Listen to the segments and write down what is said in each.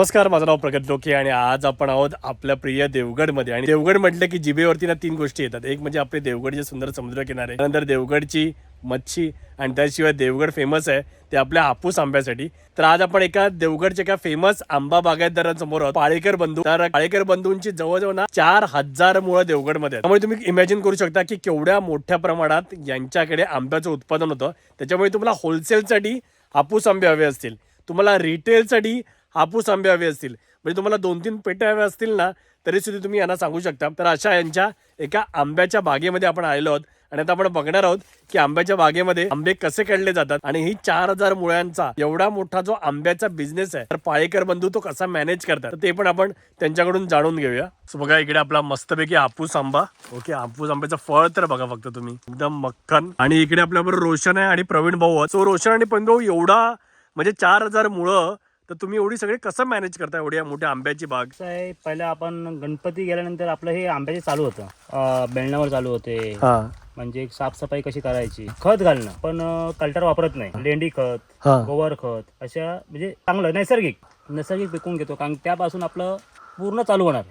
नमस्कार माझं नाव प्रगत डोके आणि आज आपण आहोत आपल्या प्रिय देवगडमध्ये. आणि देवगड म्हटलं की जिबेवरती ना तीन गोष्टी येतात. एक म्हणजे आपले देवगडचे सुंदर समुद्र किनारे त्यानंतर देवगडची मच्छी आणि त्याशिवाय देवगड फेमस आहे ते आपल्या हापूस आंब्यासाठी. तर आज आपण एका देवगडच्या एका फेमस आंबा बागायतदारांसमोर आहोत पाळेकर बंधू. तर पाळेकर बंधूंची जवळजवळ ना चार हजार मुळं देवगडमध्ये त्यामुळे तुम्ही इमॅजिन करू शकता की केवढ्या मोठ्या प्रमाणात यांच्याकडे आंब्याचं उत्पादन होतं. त्याच्यामुळे तुम्हाला होलसेलसाठी हापूस आंबे हवे असतील. तुम्हाला रिटेलसाठी हापूस आंबे हवे असतील. म्हणजे तुम्हाला दोन तीन पेटे हवे असतील ना तरी सुद्धा तुम्ही यांना सांगू शकता. तर अशा यांच्या एका आंब्याच्या बागेमध्ये आपण आलेलो आहोत. आणि आता आपण बघणार आहोत की आंब्याच्या बागेमध्ये आंबे कसे काढले जातात. आणि ही चार हजार मुळ्यांचा एवढा मोठा जो आंब्याचा बिझनेस आहे तर पाळेकर बंधू तो कसा मॅनेज करतात ते पण आपण त्यांच्याकडून जाणून घेऊया. सो बघा इकडे आपला मस्तपैकी हापूस आंबा. ओके हापूस आंब्याचं फळ तर बघा फक्त तुम्ही. एकदम मक्खन. आणि इकडे आपल्याबरोबर रोशन आहे आणि प्रवीण भाऊ सो रोशन आणि प्रवीण भाऊ एवढा म्हणजे चार हजार मुळं तर तुम्ही एवढी सगळी कसं मॅनेज करता एवढ्या मोठ्या आंब्याची बाग? आहे पहिलं आपण गणपती गेल्यानंतर आपलं हे आंब्याचे चालू होतं. अं, बेलण्यावर चालू होते. हा. म्हणजे साफसफाई कशी करायची? खत घालणं. पण कल्टर वापरत नाही. लेंडी खत गोवर खत अशा म्हणजे चांगलं नैसर्गिक. नैसर्गिक पिकवून घेतो. कारण त्यापासून आपलं पूर्ण चालू होणार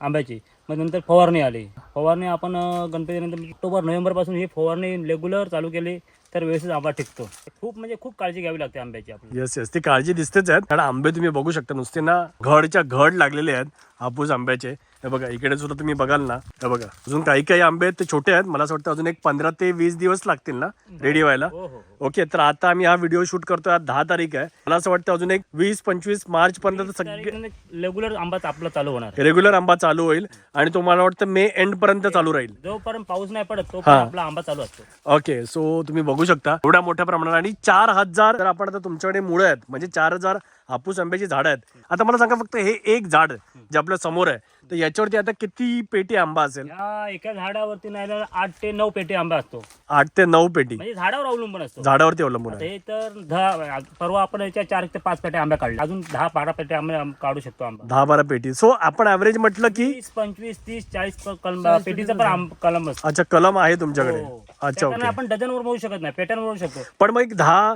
आंब्याची. मग नंतर फवारणी आली. फवारणी आपण अं, गणपतीनंतर म्हणजे ऑक्टोबर नोव्हेंबरपासून ही फवारणी रेग्युलर चालू केली. तर व्यवस्थित आंबा टिकतो. खूप म्हणजे खूप काळजी घ्यावी लागते आंब्याची आपली येस येस ती काळजी दिसतेच आहेत. कारण आंबे तुम्ही बघू शकता नुसते ना घडच्या घड लागलेले आहेत. हापूस आंब्याचे. हे बघा इकडे सुद्धा तुम्ही बघाल ना. हे बघा अजून काही काही आंबे आहेत ते छोटे आहेत. मला असं वाटतं अजून एक पंधरा ते वीस दिवस लागतील ना रेडी व्हायला. हो हो हो. ओके तर आता आम्ही हा व्हिडिओ शूट करतोय आज दहा तारीख आहे. मला असं वाटतं अजून एक वीस पंचवीस मार्च पर्यंत सगळे रेग्युलर आंबा आपला चालू होणार. रेग्युलर आंबा चालू होईल आणि तो मला वाटतं मे एंड पर्यंत चालू राहील. जोपर्यंत पाऊस नाही पडत. तोपर्यंत आपला आंबा चालू असतो. ओके सो तुम्ही बघू शकता एवढ्या मोठ्या प्रमाणात. आणि चार हजार तर आपण आता तुमच्याकडे मुळे आहेत. म्हणजे चार हजार हापूस आंब्याची झाडं आहेत. आता मला सांगा फक्त हे एक झाड जे आपल्यासमोर आहे. तर याच्यावरती आता किती पेटी आंबा असेल? या एका झाडावरती नाही झालं आठ ते नऊ पेटी आंबा असतो. आठ ते नऊ पेटी. म्हणजे झाडावर अवलंबून असतो. झाडावरती अवलंबून आहे. हे तर दहा परवा आपण याच्या चार ते पाच पेट्या आंब्या काढल्या. अजून दहा बारा पेट्या आंबे आम- काढू शकतो आंबा. दहा बारा पेटी. सो आपण ऍव्हरेज म्हटलं की पंचवीस तीस चाळीस प- कलम पेटीचा पण आंब- कलम असतो. अच्छा कलम आहे तुमच्याकडे. हो. अच्छा ओके आपण डझनवर मोजू शकत नाही पेट्यांवर मोजू शकतो. पण मग एक दहा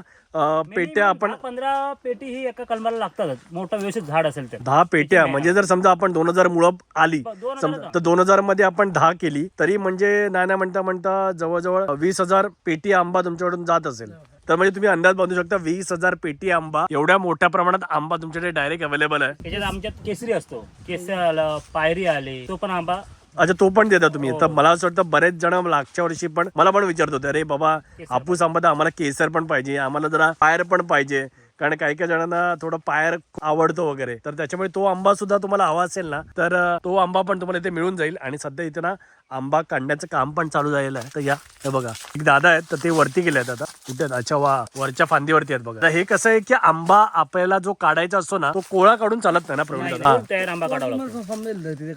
पेट्या आपण पंधरा पेटी ही एका कलमाला लागतातच. मोठं व्यवस्थित झाड असेल तर. दहा पेट्या म्हणजे जर समजा आपण दोन हजार मुळं आली समजा तर दोन हजारमध्ये आपण दहा केली तरी म्हणजे नाही म्हणता म्हणता जवळजवळ वीस हजार पेटी आंबा तुमच्याकडून जात असेल. तर म्हणजे तुम्ही अंदाज बांधू शकता वीस हजार पेटी आंबा एवढ्या मोठ्या प्रमाणात आंबा तुमच्याकडे डायरेक्ट अवेलेबल आहे. त्याच्यात आमच्यात केसरी असतो. केसर आलं पायरी आले तो पण आंबा अच्छा तो पण देता तुम्ही. तर मला असं वाटतं बरेच जण मागच्या वर्षी पण मला पण विचारत होते अरे बाबा हापूस आंबा तर आम्हाला केसर पण पाहिजे आम्हाला जरा पायर पण पाहिजे. कारण काही काही जणांना थोडं पायर आवडतो वगैरे. तर त्याच्यामुळे तो आंबा सुद्धा तुम्हाला हवा असेल ना तर तो आंबा पण तुम्हाला इथे मिळून जाईल. आणि सध्या इथे ना आंबा काढण्याचं काम पण चालू झालेलं आहे. तर या हे बघा. एक दादा आहेत तर ते वरती गेले आहेत आता. कुठे आहेत? अच्छा वा वरच्या फांदीवरती आहेत बघा. तर हे कसं आहे की आंबा आपल्याला जो काढायचा असतो ना तो कोळा काढून चालत नाही ना प्रवीण दादा? फुल तयार आंबा काढावा लागतो.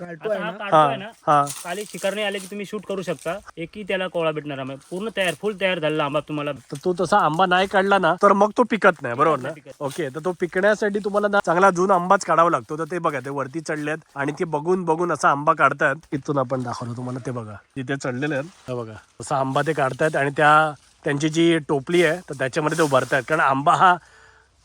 आता हा हा काढतोय ना हा. खाली शिकारणी आले की तुम्ही शूट करू शकता. एकही त्याला कोळा भेटणार आहे पूर्ण तयार फुल तयार झालेला आंबा तुम्हाला. तर तो तसा आंबा नाही काढला ना तर मग तो पिकत नाही बरोबर ना? ओके तर तो पिकण्यासाठी तुम्हाला ना चांगला जून आंबाच काढावा लागतो. तर ते बघा ते वरती चढलेत आणि ते बघून बघून असा आंबा काढतायत. इथून आपण दाखवतो तुम्हाला ते बघा. तिथे चढलेले आहेत हे बघा असा आंबा ते काढतायत आणि त्या त्यांची जी टोपली आहे तर त्याच्यामध्ये तो भरतात कारण आंबा हा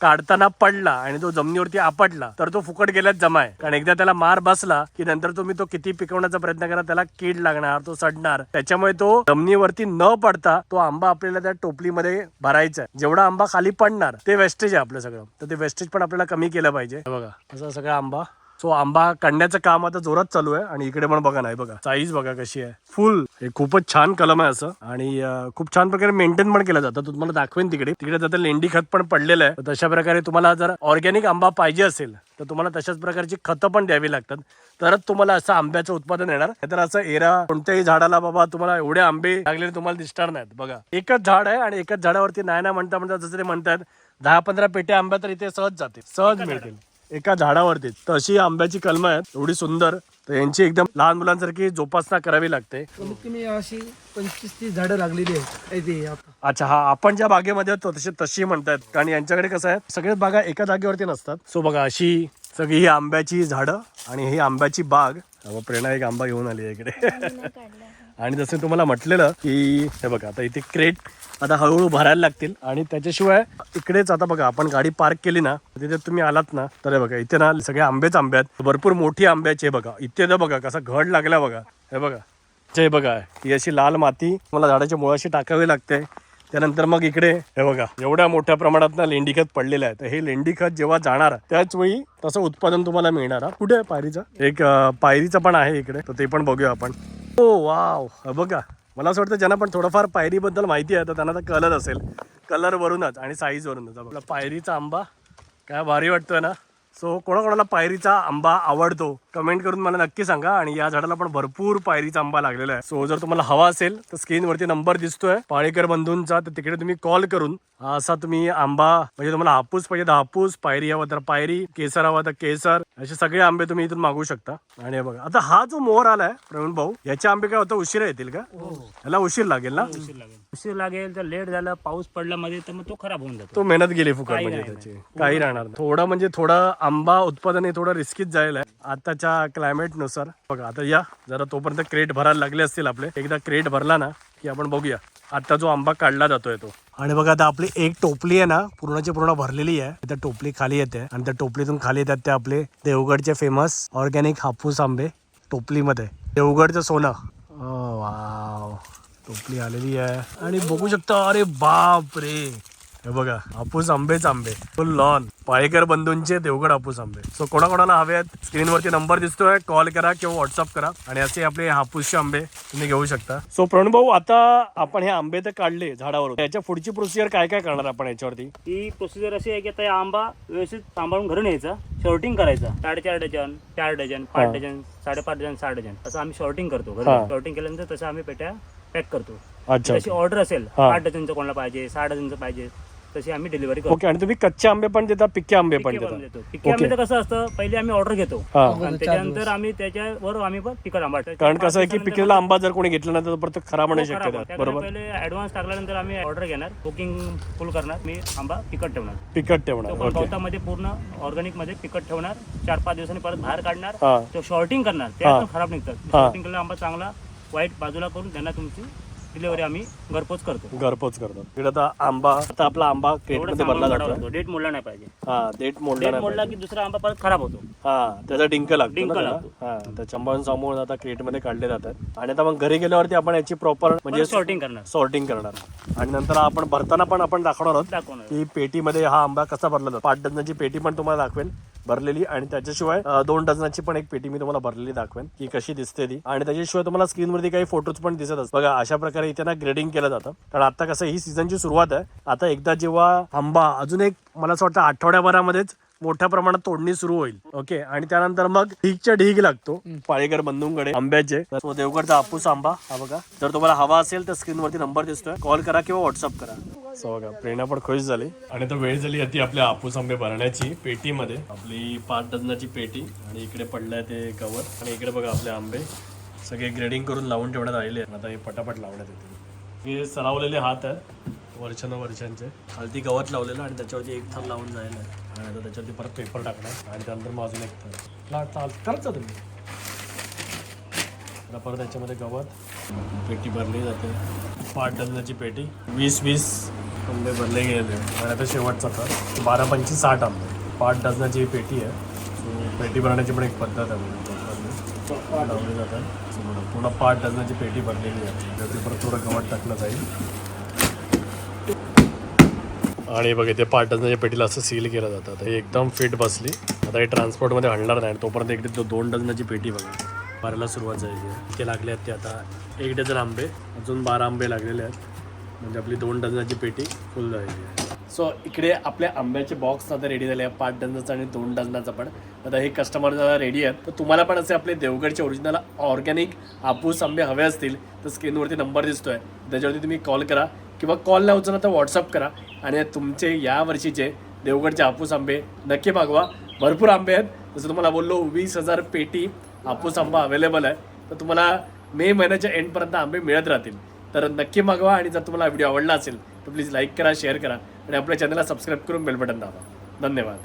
काढताना पडला आणि तो जमिनीवरती आपटला तर तो फुकट गेल्यात जमा आहे. कारण एकदा त्याला मार बसला की नंतर तुम्ही तो किती पिकवण्याचा प्रयत्न करा त्याला कीड लागणार तो सडणार. त्याच्यामुळे तो जमिनीवरती न पडता तो आंबा आपल्याला त्या टोपलीमध्ये भरायचा आहे. जेवढा आंबा खाली पडणार ते वेस्टेज आहे आपलं सगळं. तर ते वेस्टेज पण आपल्याला कमी केलं पाहिजे. बघा असा सगळा आंबा सो आंबा काढण्याचं काम आता जोरात चालू आहे आणि इकडे पण बघा नाही बघा. साईज बघा कशी आहे. फुल हे खूपच छान कलम आहे असं. आणि खूप छान प्रकारे मेंटेन पण केलं जातं. तो तुम्हाला दाखवेन तिकडे. तिकडे जातं लेंडी खत पण पडलेलं आहे. तर तशा प्रकारे तुम्हाला जर ऑर्गॅनिक आंबा पाहिजे असेल तर तुम्हाला तशाच प्रकारची खतं पण द्यावी लागतात. तरच तुम्हाला असं आंब्याचं उत्पादन येणार. तर असं एरा कोणत्याही झाडाला बाबा तुम्हाला एवढे आंबे लागलेले तुम्हाला दिसणार नाहीत. बघा. एकच झाड आहे आणि एकच झाडावरती नाही ना म्हणता म्हणता जसं ते म्हणतात दहा पंधरा पेट्या आंब्या तर इथे सहज जाते सहज मिळतील. एका झाडावरती. तर अशी आंब्याची कलमं आहेत एवढी सुंदर. तर यांची एकदम लहान मुलांसारखी जोपासना करावी लागते. कमीत कमी अशी पंचवीस तीस झाडं लागलेली आहेत. काय ते आप- अच्छा हा आपण ज्या बागेमध्ये होतो तशी तशी म्हणतात कारण यांच्याकडे कसं आहे सगळ्याच बागा एका जागेवरती नसतात. सो बघा अशी सगळी ही आंब्याची झाडं आणि ही आंब्याची बाग. अहो, प्रेरणा एक आंबा घेऊन आली आहे इकडे. आणि जसं तुम्हाला म्हटलेलं की हे बघा आता इथे क्रेट आता हळूहळू भरायला लागतील. आणि त्याच्याशिवाय इकडेच आता बघा आपण गाडी पार्क केली ना तिथे तुम्ही आलात ना तर हे बघा इथे ना सगळे आंबेच आंबे आहेत. भरपूर मोठी आंब्याचे बघा. इथे तर बघा कसा घड लागला बघा. हे बघा. हे बघा ही अशी लाल माती मला झाडाच्या मुळाशी टाकावी लागते. त्यानंतर मग इकडे हे बघा एवढ्या मोठ्या प्रमाणात ना लेंडी खत पडलेलं आहे तर हे लेंडी खत जेव्हा जाणार त्याच वेळी तसं उत्पादन तुम्हाला मिळणार. कुठे आहे पायरीचं? एक पायरीचं पण आहे इकडे तर ते पण बघूया आपण. हो वाव. हे बघा मला असं वाटतं ज्यांना पण थोडंफार पायरीबद्दल माहिती आहे तर त्यांना तर कलर असेल. कलर वरूनच आणि साईज वरूनच. आपला पायरीचा आंबा. काय भारी वाटतोय ना? सो कोणाकोणाला पायरीचा आंबा आवडतो कमेंट करून मला नक्की सांगा. आणि या झाडाला पण भरपूर पायरीचा आंबा लागलेला आहे. सो जर तुम्हाला हवा असेल तर स्क्रीनवरती नंबर दिसतोय. पाळेकर बंधूंचा तर तिकडे तुम्ही कॉल करून असा तुम्ही आंबा म्हणजे तुम्हाला हापूस पाहिजे तर हापूस पायरी हवा तर पायरी केसर हवा तर केसर. असे सगळे आंबे तुम्ही इथून मागू शकता. आणि हे बघा आता हा जो मोहर आलाय प्रवीण भाऊ याचे आंबे काय होतं उशिरा येतील का? याला उशीर लागेल ना? उशीर लागेल. उशीर लागेल तर लेट झालं पाऊस पडला मध्ये तर मग तो खराब होऊन जातो. तो मेहनत गेली फुकट काही म्हणजे त्याची. काही राहणार नाही. थोडं म्हणजे थोडं आंबा उत्पादन हे थोडं रिस्कीच जायला आहे. आताच्या क्लायमेटनुसार बघा आता या. जरा तोपर्यंत क्रेट भरायला लागले असतील आपले. एकदा क्रेट भरला ना की आपण बघूया. आता जो आंबा काढला जातोय तो. आणि बघा आता आपली एक टोपली आहे ना पूर्णची पूर्ण भरलेली आहे. त्या टोपली खाली येते. आणि त्या टोपलीतून खाली येतात ते आपले देवगडचे फेमस ऑर्गॅनिक हापूस आंबे टोपलीमध्ये. देवगडचं सोनं. वाव. टोपली आलेली आहे. आणि बघू शकता अरे बाप रे हे बघा हापूस आंबेच आंबे. फुल लॉन पाळेकर बंधूंचे देवगड हापूस आंबे. सो कोणाकोणाला हवे आहेत स्क्रीनवरती नंबर दिसतोय. कॉल करा किंवा व्हॉट्सअप करा. आणि असे आपले हापूसचे आंबे तुम्ही घेऊ शकता. सो प्रणू भाऊ आता आपण हे आंबे तर काढले झाडावरून याच्या पुढची प्रोसिजर काय काय करणार आपण याच्यावरती? ही प्रोसिजर अशी आहे की आता आंबा व्यवस्थित सांभाळून घरून यायचा. शॉर्टिंग करायचा. साडेचार डझन चार डझन. पाच डझन साडेपाच डझन सहा डझन. असं आम्ही शॉर्टिंग करतो. शॉर्टिंग केल्यानंतर तसं आम्ही पेट्या पॅक करतो. अच्छा जशी ऑर्डर असेल. आठ डझनचं कोणाला पाहिजे सहा डझनचं पाहिजे तशी आम्ही डिलिव्हरी करतो. ओके आणि तुम्ही कच्चे आंबे पण देता पिके आंबे पण देता? पिके आंबे तर कसं असतं पहिले आम्ही ऑर्डर घेतो. हा. आणि त्याच्यानंतर आम्ही त्याच्यावर आम्ही पण तिकट आंबा कारण कसं आहे की पिकलेला आंबा जर कोणी घेतला नाही तर परत खराब होण्याची खराब शक्यता होतं. आहे. त्याकडे बरोबर. पहिले ऍडव्हान्स टाकल्यानंतर आम्ही ऑर्डर घेणार. बुकिंग फुल करणार. मी आंबा पिकट ठेवणार. पिकट तो ठेवणार ओके. गवतामध्ये पूर्ण ऑर्गॅनिकमध्ये पिकट ठेवणार. चार पाच दिवसांनी परत बाहेर काढणार. हा. तो शॉर्टिंग करणार. हा. त्या खराब निघतात. हा. शॉर्टिंग केलेला आंबा चांगला वाईट बाजूला करून त्यांना तुमची डिलिव्हरी आम्ही घरपोच करतो. घरपोच करतात इकडे आता आंबा आता आपला आंबा क्रेटमध्ये भरला जातो डेट मोडला नाही पाहिजे. हा डेट मोडला डेट नाही मोडला की दुसरा आंबा परत खराब होतो. हा त्याचा डिंक लागतो डिंक ना त्याला? लागतो. हा त्याच्यामुळे सांभाळून आता क्रेटमध्ये काढले जातात. आणि आता मग घरी गेल्यावरती आपण याची प्रॉपर म्हणजे शॉर्टिंग करणार. सॉर्टिंग करणार. आणि नंतर आपण भरताना पण आपण दाखवणार आहोत दाखवणार की पेटीमध्ये हा आंबा कसा भरला जातो. पाच डझनाची पेटी पण तुम्हाला दाखवेन भरलेली आणि त्याच्याशिवाय दोन डझनाची पण एक पेटी मी तुम्हाला भरलेली दाखवेन की कशी दिसते ती. आणि त्याच्याशिवाय तुम्हाला स्क्रीनवरती काही फोटोज पण दिसत असतात. बघा अशा प्रकारे इथे ना ग्रेडिंग केलं जातं. कारण आता कसं ही सीझनची सुरुवात आहे. आता एकदा जेव्हा आंबा अजून एक मला असं वाटतं आठवड्याभरामध्येच मोठ्या प्रमाणात तोडणी सुरू होईल. ओके आणि त्यानंतर मग ढीगच्या ढीग लागतो. पाळेकर बंधूंकडे आंब्याचे. तो देवगडचा हापूस आंबा. हा बघा. जर तुम्हाला हवा असेल तर स्क्रीनवरती नंबर दिसतोय. कॉल करा किंवा व्हॉट्सअप करा. सो बघा प्रेरणा पण खुश झाली. आणि आता वेळ झाली होती आपल्या हापूस आंबे भरण्याची पेटीमध्ये. आपली पाच डझनाची पेटी आणि इकडे पडलंय ते गवत आणि इकडे बघा आपले आंबे. सगळे ग्रेडिंग करून लावून ठेवण्यात आलेले आहेत. आता हे पटापट लावण्यात येतील. हे सरावलेले हात आहेत. वर्षानुवर्षांचे. खालती गवत लावलेलं आणि त्याच्यावरती एक थर लावून जायला आहे. आणि आता त्याच्यावरती परत पेपर टाकणार आणि त्यानंतर मग अजून एक तर चाल करत तुम्ही. आता परत त्याच्यामध्ये गवत पेटी भरली जाते. पाच डझनाची पेटी. वीस वीस आंबे भरले गेले आणि आता शेवटचा तर बारा पंचवीस साठ आंबे. पाच डझनाची ही पेटी आहे. पेटी भरण्याची पण एक पद्धत आहे. म्हणजे लावली जातात So, पूर्ण पाच डझनाची पेटी भरलेली आहे. त्यावरती परत थोडं गवत टाकलं जाईल. आणि बघ ते पाच डझनाच्या पेटीला असं सील केलं जातं तर हे एकदम फिट बसली. आता हे ट्रान्सपोर्टमध्ये हलणार नाही तोपर्यंत इकडे तो दोन डझनाची पेटी बघा. भरायला सुरुवात झाली आहे. ते लागले आहेत ते आता एक डझन आंबे अजून बारा आंबे लागलेले आहेत. म्हणजे आपली दोन डझनाची पेटी फुल झालेली आहे. सो इकडे आपल्या आंब्याचे बॉक्स आता रेडी झाले आहे पाच डझनाचं आणि दोन डझनाचं पण. आता हे कस्टमर जरा रेडी आहेत तर तुम्हाला पण असे आपले देवगडचे ओरिजिनल ऑर्गॅनिक हापूस आंबे हवे असतील तर स्क्रीनवरती नंबर दिसतो आहे त्याच्यावरती तुम्ही कॉल करा. किंवा कॉल नाही उचलला तर व्हॉट्सअप करा. आणि तुमचे या वर्षीचे देवगडचे हापूस आंबे नक्की मागवा. भरपूर आंबे आहेत. जसं तुम्हाला बोललो वीस हजार पेटी हापूस आंबा अवेलेबल आहे. तर तुम्हाला मे महिन्याच्या एंडपर्यंत आंबे मिळत राहतील. तर नक्की मागवा आणि जर तुम्हाला व्हिडिओ आवडला असेल तर प्लीज लाईक करा शेअर करा आणि आपल्या चॅनलला सबस्क्राईब करून बेल बटन दाबा. धन्यवाद.